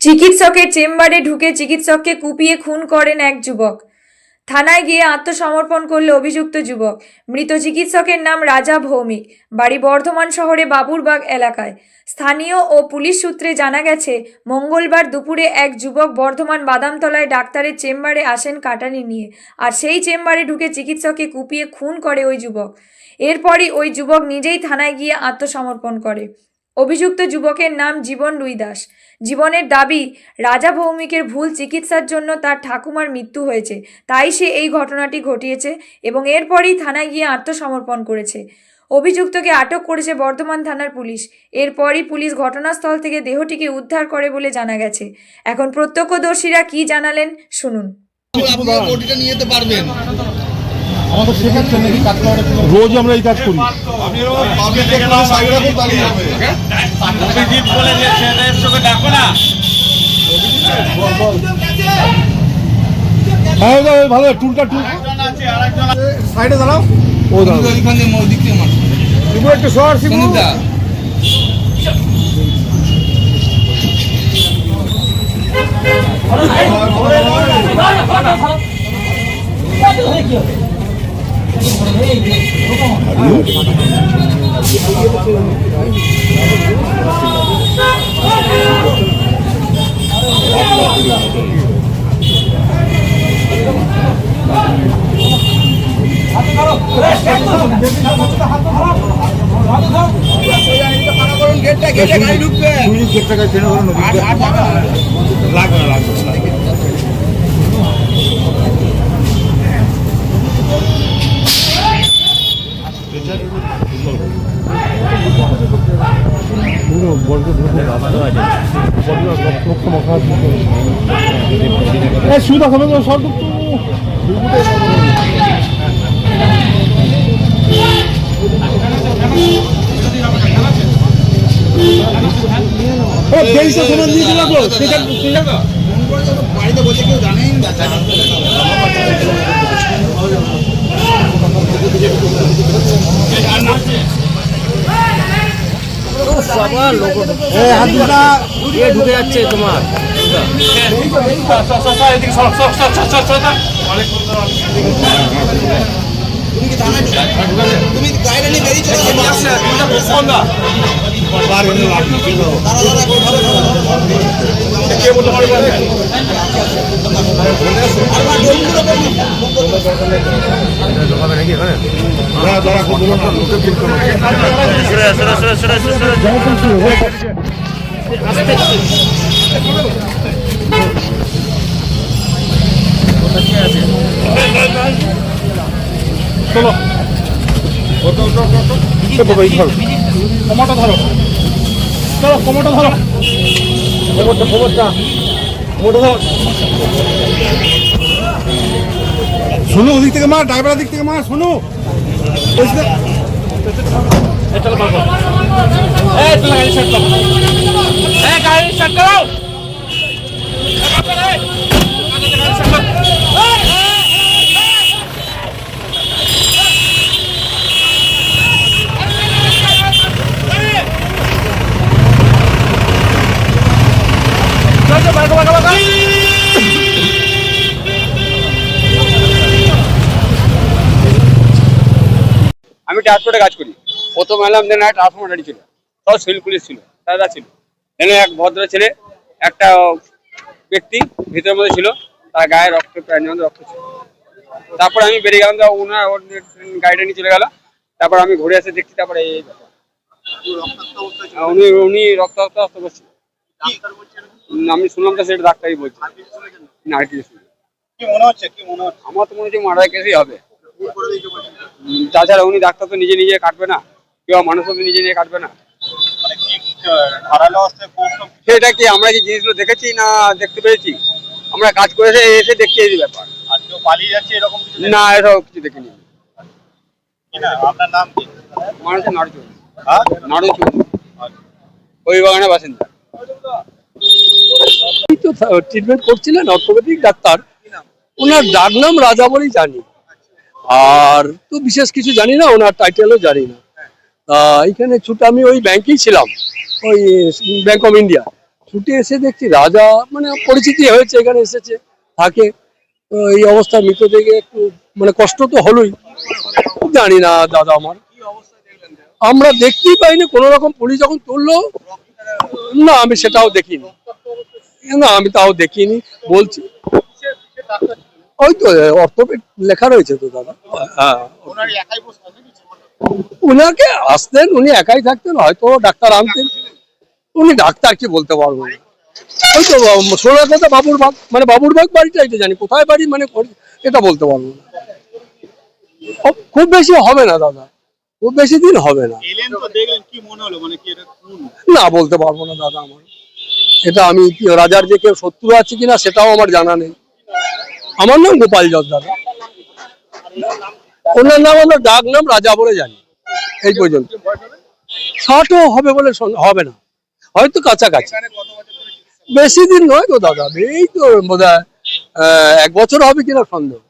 চিকিৎসকের চেম্বারে ঢুকে চিকিৎসককে কুপিয়ে খুন করেন এক যুবক। থানায় গিয়ে আত্মসমর্পণ করল অভিযুক্ত যুবক। মৃত চিকিৎসকের নাম রাজা ভৌমিক। বাড়ি বর্ধমান শহরে বাবুরবাগ এলাকায়। স্থানীয় ও পুলিশ সূত্রে জানা গেছে, মঙ্গলবার দুপুরে এক যুবক বর্ধমান বাদামতলায় ডাক্তারের চেম্বারে আসেন কাটানি নিয়ে আর সেই চেম্বারে ঢুকে চিকিৎসককে কুপিয়ে খুন করে ওই যুবক। এরপরই ওই যুবক নিজেই থানায় গিয়ে আত্মসমর্পণ করে। অভিযুক্ত যুবকের নাম জীবন রুই দাস জীবনের দাবি, রাজা ভৌমিকের ভুল চিকিৎসার জন্য তার ঠাকুমার মৃত্যু হয়েছে। তাই সে এই ঘটনাটি ঘটিয়েছে এবং এরপরই থানায় গিয়ে আত্মসমর্পণ করেছে। অভিযুক্তকে আটক করেছে বর্ধমান থানার পুলিশ। এরপরই পুলিশ ঘটনাস্থল থেকে দেহটিকে উদ্ধার করে বলে জানা গেছে। এখন প্রত্যক্ষদর্শীরা কি জানালেন, শুনুন। আমাদের শেখাচ্ছেন নাকি কাজ করাটা রোজ আমরা এই কাজ করি হবে হ্যাঁ ভালো টুলটা টুল সাইডে দাঁড়াও ও দাঁড়াও শিবু একটু সর শিবু সন্দীপদা গেটটা গেটে গাড়ি ঢুকবে লাগবে না লাগবে না সুদা খাবে তো সব তেইশটা বাড়িতে বসে কেউ জানেই না ঢুকে যাচ্ছে তোমার। তুমি গাড়িটা নিয়ে বেরিয়ে চলে যাবে দাঁড়া দাঁড়া করে ধরো ধরো কমাটা ধরো। চলো কমাটা ধরো। খবরটা খবরটা খবরটা ধরো। শোনো ওদিক থেকে মার ড্রাইভারের দিক থেকে মার শোনো গাড়ি স্টার্ট করো। আমি ট্রান্সপোর্টে কাজ করি। প্রথম এলাম দেন একটা ট্রান্সফর্মার গাড়ি ছিল। সব সিভিল পুলিশ ছিল দাদা ছিল। এখানে এক ভদ্র ছেলে একটা ব্যক্তি ভিতরের মধ্যে ছিল তার গায়ে রক্ত প্রায় রক্ত ছিল। তারপর আমি বেরিয়ে গেলাম ওনার ওর গাড়িটা নিয়ে চলে গেল। তারপর আমি ঘুরে এসে দেখছি তারপরে এই উনি উনি রক্ত রক্ত রক্ত করছে আমি শুনলাম তো সেটা ডাক্তারই বলছে। না আর কি মনে হচ্ছে কি মনে হচ্ছে? আমার তো মনে হচ্ছে মারা কেসই হবে। তাছাড়া উনি ডাক্তার তো নিজে নিজে কাটবে না কেউ মানুষ তো নিজে নিজে কাটবে না। মানে সেটা কি আমরা কি জিনিসগুলো দেখেছি না দেখতে পেয়েছি? আমরা কাজ করে এসে দেখছি এই ব্যাপার। আর কেউ পালিয়ে যাচ্ছে এরকম কিছু না এসব কিছু দেখিনি আপনার নাম কি? মানুষের নাড়ু হ্যাঁ? ওই বাগানের বাসিন্দা। উনি তো ট্রিটমেন্ট করছিলেন অর্থোপেডিক ডাক্তার। ওনার ডাক নাম রাজা বলেই জানি। আর তো বিশেষ কিছু জানি না, ওনার টাইটেলও জানি না। এখানে ছুটে আমি ওই ব্যাংকেই ছিলাম, ওই ব্যাংক অফ ইন্ডিয়া ছুটে এসে দেখছি রাজা মানে পরিচিতি হয়েছে, এখানে এসেছে, থাকে। এই অবস্থা মৃতদেহে একটু মানে কষ্ট তো হলোই। জানি না, দাদা আমার। আমরা দেখতেই পাইনি, কোনো রকম পুলিশ যখন তুললো, না, আমি সেটাও দেখিনি। না, আমি তাও দেখিনি, বলছি। ওই তো অর্থোপেড লেখা রয়েছে তো দাদা। হ্যাঁ। উনাকে আসতেন উনি একাই থাকতেন হয়তো ডাক্তার আনতেন। উনি ডাক্তার কি বলতে পারব? না ওই তো শোনার কথা বাবুর বাগ মানে বাবুর বাগ বাড়িটা এটা জানি কোথায় বাড়ি মানে করি- এটা বলতে পারব না। খুব বেশি হবে না দাদা খুব বেশি দিন হবে না। এলেন তো দেখলেন কি মনে হলো মানে কি এটা খুন না বলতে পারব না দাদা আমার। এটা আমি রাজার যে কেউ শত্রু আছে কিনা সেটাও আমার জানা নেই। আমার নাম গোপাল জর্দার ওনার নাম আমরা ডাক নাম রাজা বলে জানি। এই পর্যন্ত। ষাটও হবে বলে হবে না। হয়তো কাছাকাছি। বেশি দিন নয় তো দাদা। এই তো বোধ এক বছর হবে কিনা সন্দেহ।